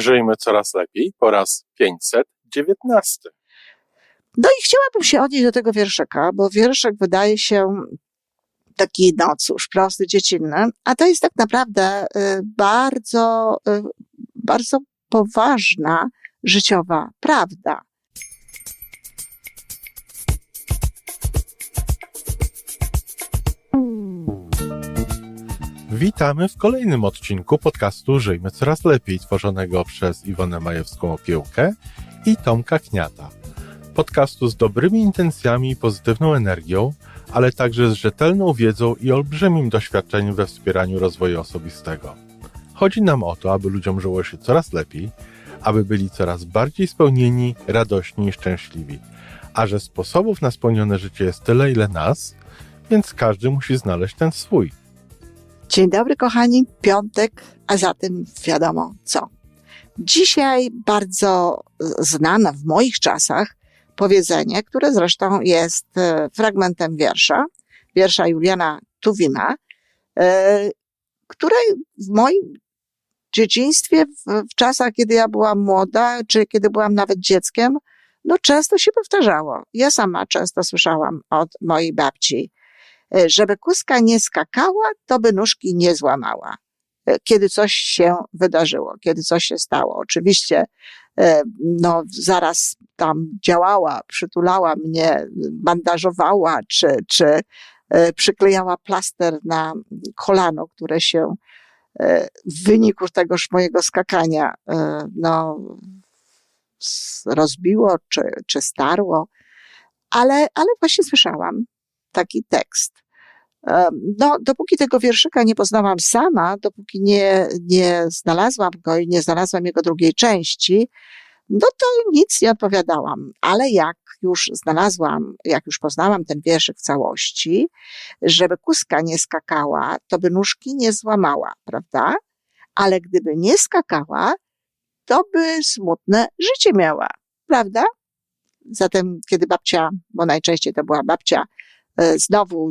Żyjmy coraz lepiej po raz 519. No i chciałabym się odnieść do tego wierszyka, bo wierszyk wydaje się taki, no cóż, prosty, dziecinny, a to jest tak naprawdę y, bardzo, y, bardzo poważna życiowa prawda. Witamy w kolejnym odcinku podcastu Żyjmy Coraz Lepiej, tworzonego przez Iwonę Majewską Opiełkę i Tomka Kniata. Podcastu z dobrymi intencjami i pozytywną energią, ale także z rzetelną wiedzą i olbrzymim doświadczeniem we wspieraniu rozwoju osobistego. Chodzi nam o to, aby ludziom żyło się coraz lepiej, aby byli coraz bardziej spełnieni, radośni i szczęśliwi. A że sposobów na spełnione życie jest tyle, ile nas, więc każdy musi znaleźć ten swój. Dzień dobry, kochani. Piątek, a zatem wiadomo co. Dzisiaj bardzo znane w moich czasach powiedzenie, które zresztą jest e, fragmentem wiersza, wiersza Juliana Tuwima, e, które w moim dzieciństwie, w, czasach, kiedy ja byłam młoda, czy kiedy byłam nawet dzieckiem, no często się powtarzało. Ja sama często słyszałam od mojej babci, żeby kuska nie skakała, to by nóżki nie złamała. Kiedy coś się wydarzyło, kiedy coś się stało. Oczywiście, no, zaraz tam działała, przytulała mnie, bandażowała, czy, czy przyklejała plaster na kolano, które się w wyniku tegoż mojego skakania, no, rozbiło, czy, czy starło, ale, ale właśnie słyszałam taki tekst. No, dopóki tego wierszyka nie poznałam sama, dopóki nie, nie znalazłam go i nie znalazłam jego drugiej części, no to nic nie odpowiadałam. Ale jak już znalazłam, jak już poznałam ten wierszyk w całości, żeby kuska nie skakała, to by nóżki nie złamała, prawda? Ale gdyby nie skakała, to by smutne życie miała, prawda? Zatem, kiedy babcia, bo najczęściej to była babcia, znowu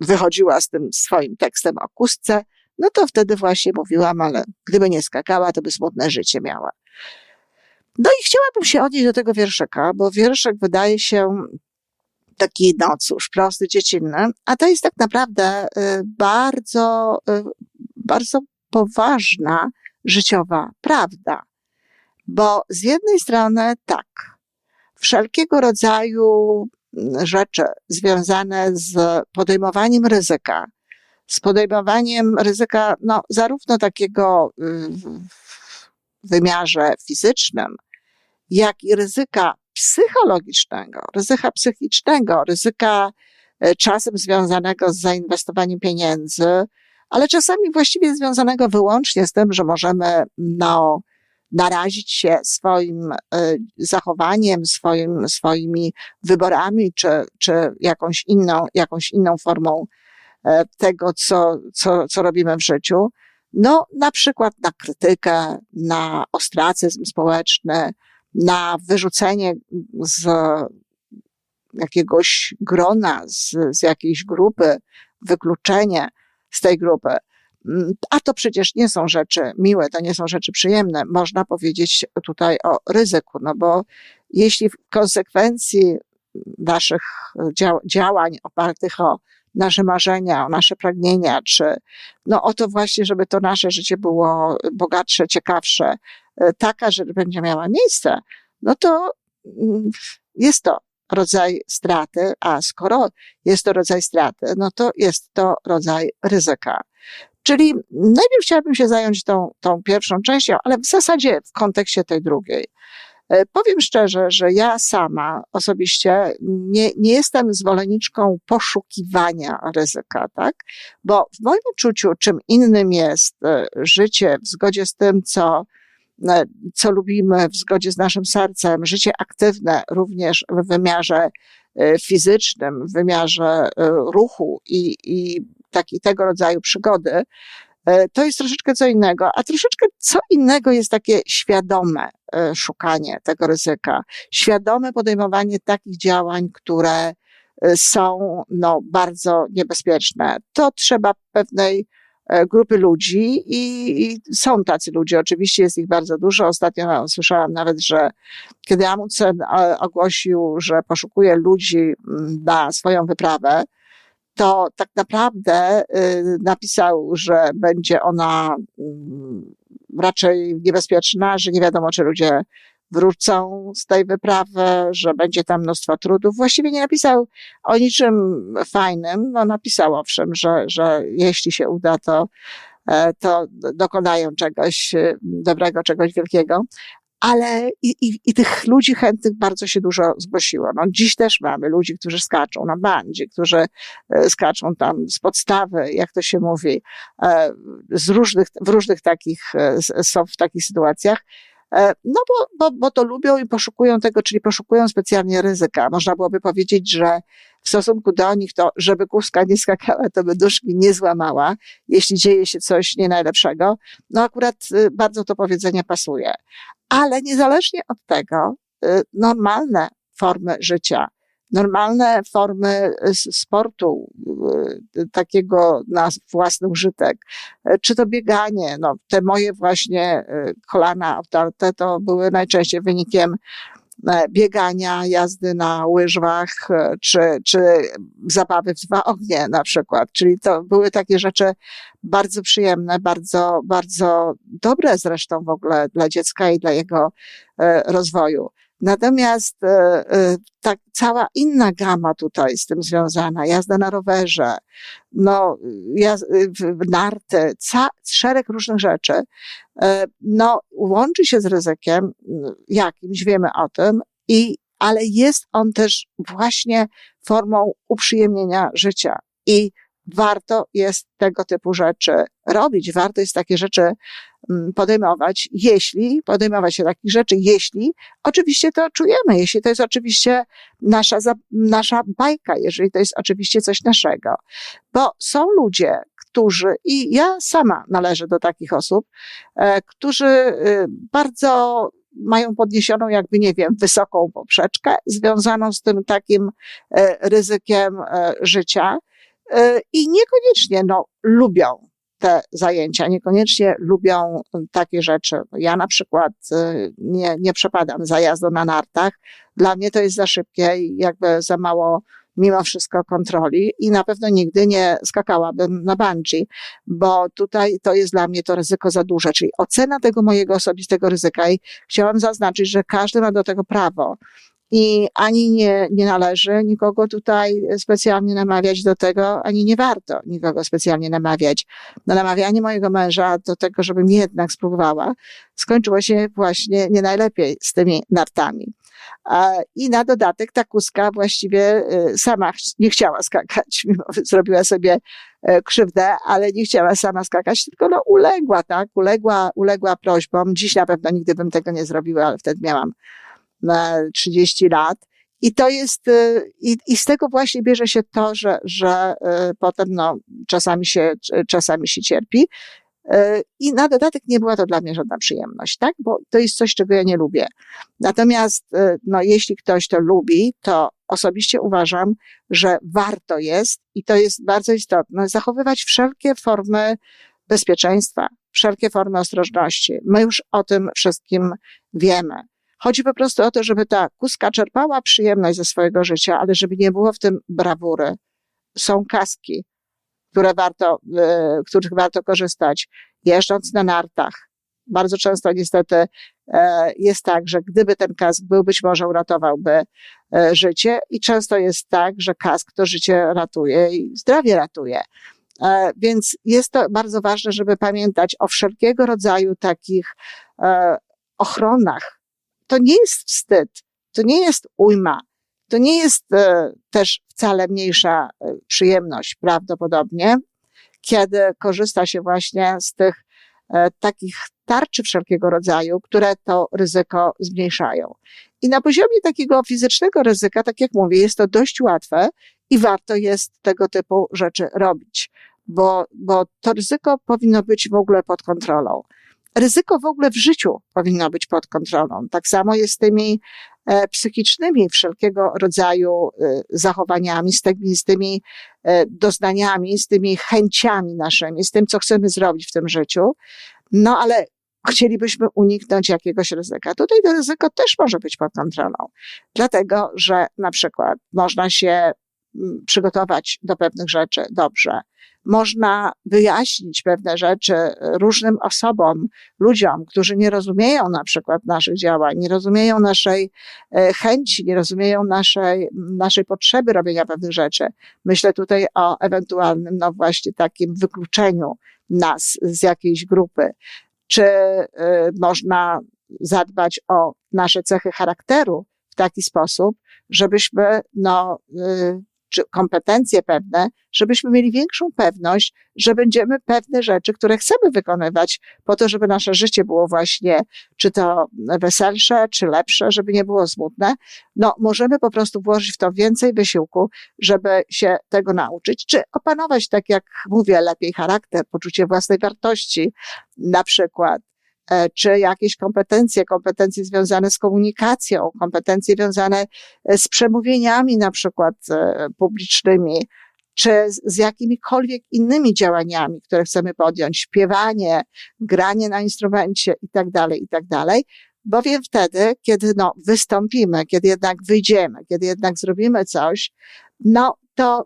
wychodziła z tym swoim tekstem o kustce, no to wtedy właśnie mówiłam, ale gdyby nie skakała, to by smutne życie miała. No i chciałabym się odnieść do tego wierszyka, bo wierszyk wydaje się taki, no cóż, prosty, dziecinny, a to jest tak naprawdę bardzo, bardzo poważna życiowa prawda. Bo z jednej strony tak, wszelkiego rodzaju rzeczy związane z podejmowaniem ryzyka, z podejmowaniem ryzyka, no, zarówno takiego w wymiarze fizycznym, jak i ryzyka psychologicznego, ryzyka psychicznego, ryzyka czasem związanego z zainwestowaniem pieniędzy, ale czasami właściwie związanego wyłącznie z tym, że możemy, no, narazić się swoim zachowaniem, swoim, swoimi wyborami, czy, czy jakąś inną, jakąś inną formą tego, co, co, co robimy w życiu. No, na przykład na krytykę, na ostracyzm społeczny, na wyrzucenie z jakiegoś grona, z, z jakiejś grupy, wykluczenie z tej grupy. A to przecież nie są rzeczy miłe, to nie są rzeczy przyjemne. Można powiedzieć tutaj o ryzyku, no bo jeśli w konsekwencji naszych działań opartych o nasze marzenia, o nasze pragnienia, czy no o to właśnie, żeby to nasze życie było bogatsze, ciekawsze, taka, że będzie miała miejsce, no to jest to rodzaj straty, a skoro jest to rodzaj straty, no to jest to rodzaj ryzyka. Czyli najpierw chciałabym się zająć tą, tą pierwszą częścią, ale w zasadzie w kontekście tej drugiej. Powiem szczerze, że ja sama osobiście nie, nie jestem zwolenniczką poszukiwania ryzyka, tak? Bo w moim uczuciu, czym innym jest życie w zgodzie z tym, co, co lubimy, w zgodzie z naszym sercem, życie aktywne również w wymiarze fizycznym, w wymiarze ruchu i, i taki, tego rodzaju przygody, to jest troszeczkę co innego, a troszeczkę co innego jest takie świadome szukanie tego ryzyka, świadome podejmowanie takich działań, które są no, bardzo niebezpieczne. To trzeba pewnej grupy ludzi i, i, są tacy ludzie. Oczywiście jest ich bardzo dużo. Ostatnio słyszałam nawet, że kiedy Amundsen ogłosił, że poszukuje ludzi na swoją wyprawę, to tak naprawdę y, napisał, że będzie ona mm, raczej niebezpieczna, że nie wiadomo, czy ludzie wrócą z tej wyprawy, że będzie tam mnóstwo trudów. Właściwie nie napisał o niczym fajnym. No, napisał owszem, że, że jeśli się uda, to, e, to dokonają czegoś e, dobrego, czegoś wielkiego. Ale i, i, i tych ludzi chętnych bardzo się dużo zgłosiło. No, dziś też mamy ludzi, którzy skaczą na bandzie, którzy e, skaczą tam z podstawy, jak to się mówi, z różnych, w różnych takich, są w takich sytuacjach. E, no bo, bo, bo to lubią i poszukują tego, czyli poszukują specjalnie ryzyka. Można byłoby powiedzieć, że w stosunku do nich to, żeby kuska nie skakała, to by duszki nie złamała, jeśli dzieje się coś nie najlepszego. No akurat y, bardzo to powiedzenie pasuje. Ale niezależnie od tego, y, normalne formy życia, normalne formy y, sportu, y, takiego na własny użytek, czy to bieganie, no te moje właśnie kolana obtarte to były najczęściej wynikiem biegania, jazdy na łyżwach, czy, czy zabawy w dwa ognie na przykład. Czyli to były takie rzeczy bardzo przyjemne, bardzo, bardzo dobre zresztą w ogóle dla dziecka i dla jego e, rozwoju. Natomiast e, tak cała inna gama tutaj z tym związana, jazda na rowerze, no, jaz, narty, ca, szereg różnych rzeczy, e, no, łączy się z ryzykiem jakimś, wiemy o tym, i, ale jest on też właśnie formą uprzyjemnienia życia. I warto jest tego typu rzeczy robić, warto jest takie rzeczy podejmować, jeśli, podejmować się takich rzeczy, jeśli oczywiście to czujemy, jeśli to jest oczywiście nasza, nasza bajka, jeżeli to jest oczywiście coś naszego. Bo są ludzie, którzy, i ja sama należę do takich osób, e, którzy y, bardzo mają podniesioną, jakby nie wiem, wysoką poprzeczkę związaną z tym takim e, ryzykiem e, życia i niekoniecznie no, lubią te zajęcia, niekoniecznie lubią takie rzeczy. Ja na przykład e, nie, nie przepadam za jazdą na nartach. Dla mnie to jest za szybkie i jakby za mało mimo wszystko kontroli i na pewno nigdy nie skakałabym na bungee, bo tutaj to jest dla mnie to ryzyko za duże, czyli ocena tego mojego osobistego ryzyka i chciałam zaznaczyć, że każdy ma do tego prawo i ani nie, nie należy nikogo tutaj specjalnie namawiać do tego, ani nie warto nikogo specjalnie namawiać. No, namawianie mojego męża do tego, żebym jednak spróbowała, skończyło się właśnie nie najlepiej z tymi nartami. I na dodatek ta kuska właściwie y, sama nie chciała skakać, mimo zrobiła sobie e, krzywdę, ale nie chciała sama skakać, tylko no uległa, tak? Uległa, uległa prośbom. Dziś na pewno nigdy bym tego nie zrobiła, ale wtedy miałam na 30 lat. I to jest, y, i, i z tego właśnie bierze się to, że, że y, potem no, czasami się, czasami się cierpi. Y, I na dodatek nie była to dla mnie żadna przyjemność, tak? Bo to jest coś, czego ja nie lubię. Natomiast, no, jeśli ktoś to lubi, to osobiście uważam, że warto jest, i to jest bardzo istotne, zachowywać wszelkie formy bezpieczeństwa, wszelkie formy ostrożności. My już o tym wszystkim wiemy. Chodzi po prostu o to, żeby ta kuska czerpała przyjemność ze swojego życia, ale żeby nie było w tym brawury. Są kaski, które warto, e, których warto korzystać, jeżdżąc na nartach. Bardzo często niestety e, jest tak, że gdyby ten kask był, być może uratowałby e, życie i często jest tak, że kask to życie ratuje i zdrowie ratuje. Więc jest to bardzo ważne, żeby pamiętać o wszelkiego rodzaju takich ochronach to nie jest wstyd, to nie jest ujma, to nie jest e, też wcale mniejsza e, przyjemność prawdopodobnie, kiedy korzysta się właśnie z tych e, takich tarczy wszelkiego rodzaju, które to ryzyko zmniejszają. I na poziomie takiego fizycznego ryzyka, tak jak mówię, jest to dość łatwe i warto jest tego typu rzeczy robić, bo, bo to ryzyko powinno być w ogóle pod kontrolą ryzyko w ogóle w życiu powinno być pod kontrolą. Tak samo jest z tymi e, psychicznymi, wszelkiego rodzaju e, zachowaniami, z tymi, z tymi doznaniami, z tymi chęciami naszymi, z tym, co chcemy zrobić w tym życiu. No ale chcielibyśmy uniknąć jakiegoś ryzyka. Tutaj to ryzyko też może być pod kontrolą, dlatego że na przykład można się przygotować do pewnych rzeczy dobrze, można wyjaśnić pewne rzeczy różnym osobom, ludziom, którzy nie rozumieją na przykład naszych działań, nie rozumieją naszej e, chęci, nie rozumieją naszej, naszej potrzeby robienia pewnych rzeczy. Myślę tutaj o ewentualnym, no właśnie takim wykluczeniu nas z jakiejś grupy. Czy y, można zadbać o nasze cechy charakteru w taki sposób, żebyśmy no, y, czy kompetencje pewne, żebyśmy mieli większą pewność, że będziemy pewne rzeczy, które chcemy wykonywać po to, żeby nasze życie było właśnie, czy to weselsze, czy lepsze, żeby nie było smutne. No, możemy po prostu włożyć w to więcej wysiłku, żeby się tego nauczyć, czy opanować, tak jak mówię, lepiej charakter, poczucie własnej wartości, na przykład czy jakieś kompetencje, kompetencje związane z komunikacją, kompetencje związane e, z przemówieniami na przykład e, publicznymi, czy z jakimikolwiek innymi działaniami, które chcemy podjąć, śpiewanie, granie na instrumencie i tak dalej, i tak. Bowiem wtedy, kiedy no, wystąpimy, kiedy jednak wyjdziemy, kiedy jednak zrobimy coś, no to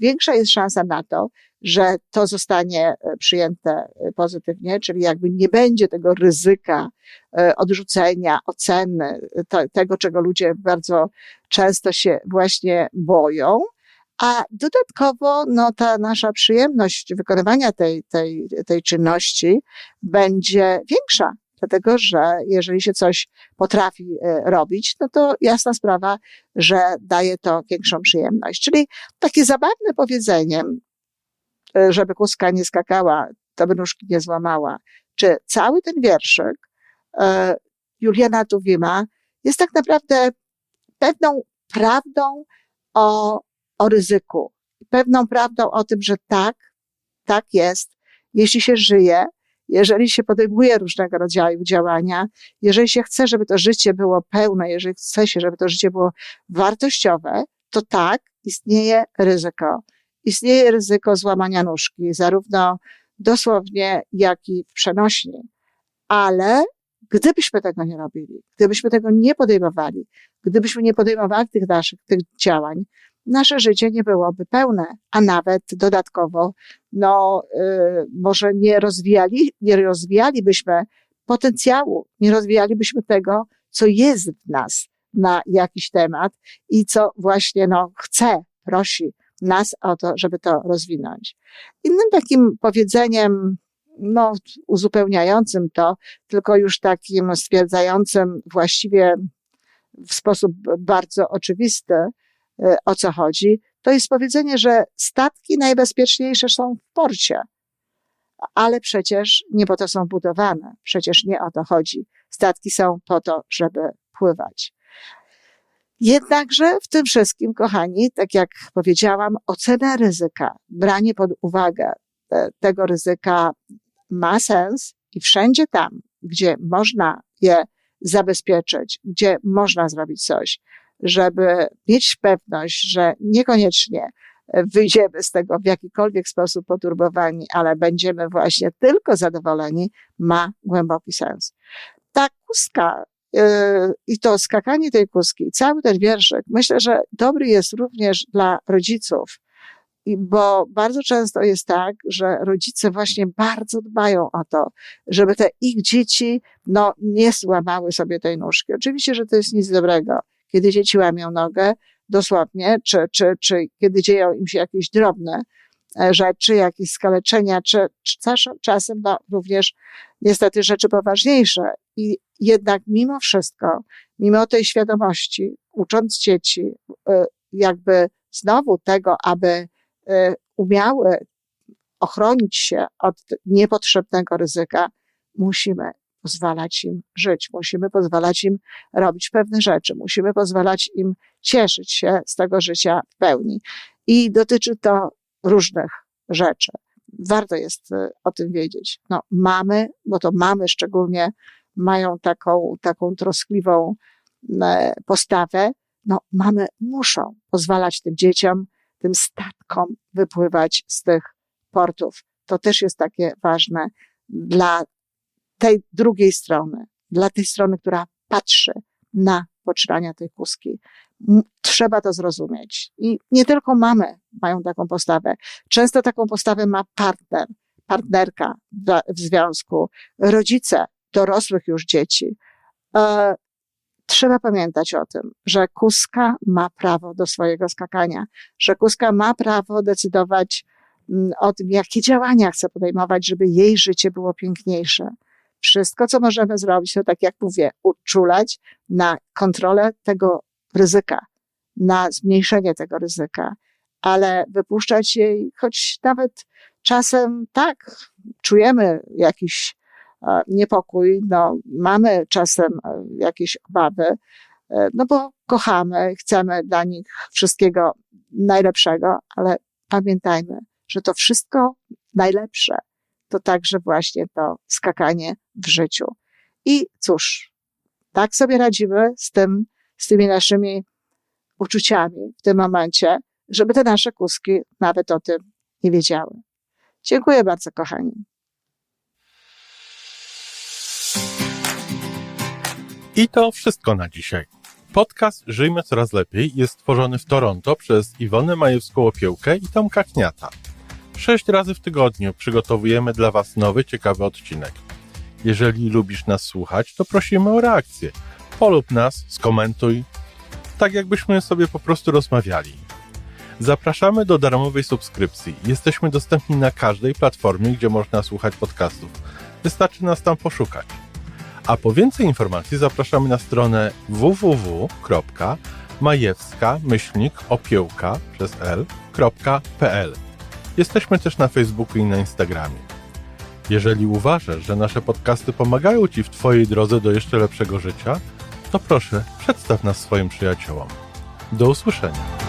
większa jest szansa na to, że to zostanie e, przyjęte e, pozytywnie, czyli jakby nie będzie tego ryzyka e, odrzucenia, oceny, to, tego, czego ludzie bardzo często się właśnie boją. A dodatkowo, no, ta nasza przyjemność wykonywania tej, tej, tej czynności będzie większa, dlatego że jeżeli się coś potrafi robić, no to jasna sprawa, że daje to większą przyjemność. Czyli takie zabawne powiedzenie, żeby kuska nie skakała, to by nóżki nie złamała. Czy cały ten wierszyk e, Juliana Tuwima jest tak naprawdę pewną prawdą o, o ryzyku. Pewną prawdą o tym, że tak, tak jest, jeśli się żyje, jeżeli się podejmuje różnego rodzaju działania, jeżeli się chce, żeby to życie było pełne, jeżeli chce się, żeby to życie było wartościowe, to tak, istnieje ryzyko istnieje ryzyko złamania nóżki, zarówno dosłownie, jak i w przenośni. Ale gdybyśmy tego nie robili, gdybyśmy tego nie podejmowali, gdybyśmy nie podejmowali tych naszych tych działań, nasze życie nie byłoby pełne, a nawet dodatkowo, no, y, może nie rozwijali, nie rozwijalibyśmy potencjału, nie rozwijalibyśmy tego, co jest w nas na jakiś temat i co właśnie, no, chce, prosi, nas o to, żeby to rozwinąć. Innym takim powiedzeniem, no, uzupełniającym to, tylko już takim stwierdzającym właściwie w sposób bardzo oczywisty, e, o co chodzi, to jest powiedzenie, że statki najbezpieczniejsze są w porcie. Ale przecież nie po to są budowane. Przecież nie o to chodzi. Statki są po to, żeby pływać. Jednakże w tym wszystkim, kochani, tak jak powiedziałam, ocena ryzyka, branie pod uwagę te, tego ryzyka ma sens i wszędzie tam, gdzie można je zabezpieczyć, gdzie można zrobić coś, żeby mieć pewność, że niekoniecznie wyjdziemy z tego w jakikolwiek sposób poturbowani, ale będziemy właśnie tylko zadowoleni, ma głęboki sens. Ta kustka Yy, i to skakanie tej kuski, cały ten wierszyk, myślę, że dobry jest również dla rodziców, bo bardzo często jest tak, że rodzice właśnie bardzo dbają o to, żeby te ich dzieci, no, nie złamały sobie tej nóżki. Oczywiście, że to jest nic dobrego, kiedy dzieci łamią nogę, dosłownie, czy, czy, czy kiedy dzieją im się jakieś drobne rzeczy, jakieś skaleczenia, czy, czy czasem no, również niestety rzeczy poważniejsze. I jednak mimo wszystko, mimo tej świadomości, ucząc dzieci, e, jakby znowu tego, aby e, umiały ochronić się od niepotrzebnego ryzyka, musimy pozwalać im żyć, musimy pozwalać im robić pewne rzeczy, musimy pozwalać im cieszyć się z tego życia w pełni. I dotyczy to różnych rzeczy. Warto jest e, o tym wiedzieć. No, mamy, bo to mamy szczególnie mają taką, taką troskliwą e, postawę, no mamy muszą pozwalać tym dzieciom, tym statkom wypływać z tych portów. To też jest takie ważne dla tej drugiej strony, dla tej strony, która patrzy na poczynania tej kuski. Trzeba to zrozumieć. I nie tylko mamy mają taką postawę. Często taką postawę ma partner, partnerka w w związku, rodzice dorosłych już dzieci. E, Trzeba pamiętać o tym, że kuska ma prawo do swojego skakania, że kuska ma prawo decydować mm, o tym, jakie działania chce podejmować, żeby jej życie było piękniejsze. Wszystko, co możemy zrobić, to tak jak mówię, uczulać na kontrolę tego ryzyka, na zmniejszenie tego ryzyka, ale wypuszczać jej, choć nawet czasem tak, czujemy jakiś e, niepokój, no, mamy czasem e, jakieś obawy, e, no bo kochamy, chcemy dla nich wszystkiego najlepszego, ale pamiętajmy, że to wszystko najlepsze to także właśnie to skakanie w życiu. I cóż, tak sobie radzimy z tym, z tymi naszymi uczuciami w tym momencie, żeby te nasze kuski nawet o tym nie wiedziały. Dziękuję bardzo, kochani. I to wszystko na dzisiaj. Podcast Żyjmy Coraz Lepiej jest stworzony w Toronto przez Iwonę Majewską-Opiełkę i Tomka Kniata. Sześć razy w tygodniu przygotowujemy dla Was nowy, ciekawy odcinek. Jeżeli lubisz nas słuchać, to prosimy o reakcję. Polub nas, skomentuj, tak jakbyśmy sobie po prostu rozmawiali. Zapraszamy do darmowej subskrypcji. Jesteśmy dostępni na każdej platformie, gdzie można słuchać podcastów. Wystarczy nas tam poszukać. A po więcej informacji zapraszamy na stronę www.majewska-opiełka przez l.pl. Jesteśmy też na Facebooku i na Instagramie. Jeżeli uważasz, że nasze podcasty pomagają Ci w Twojej drodze do jeszcze lepszego życia, to proszę, przedstaw nas swoim przyjaciołom. Do usłyszenia.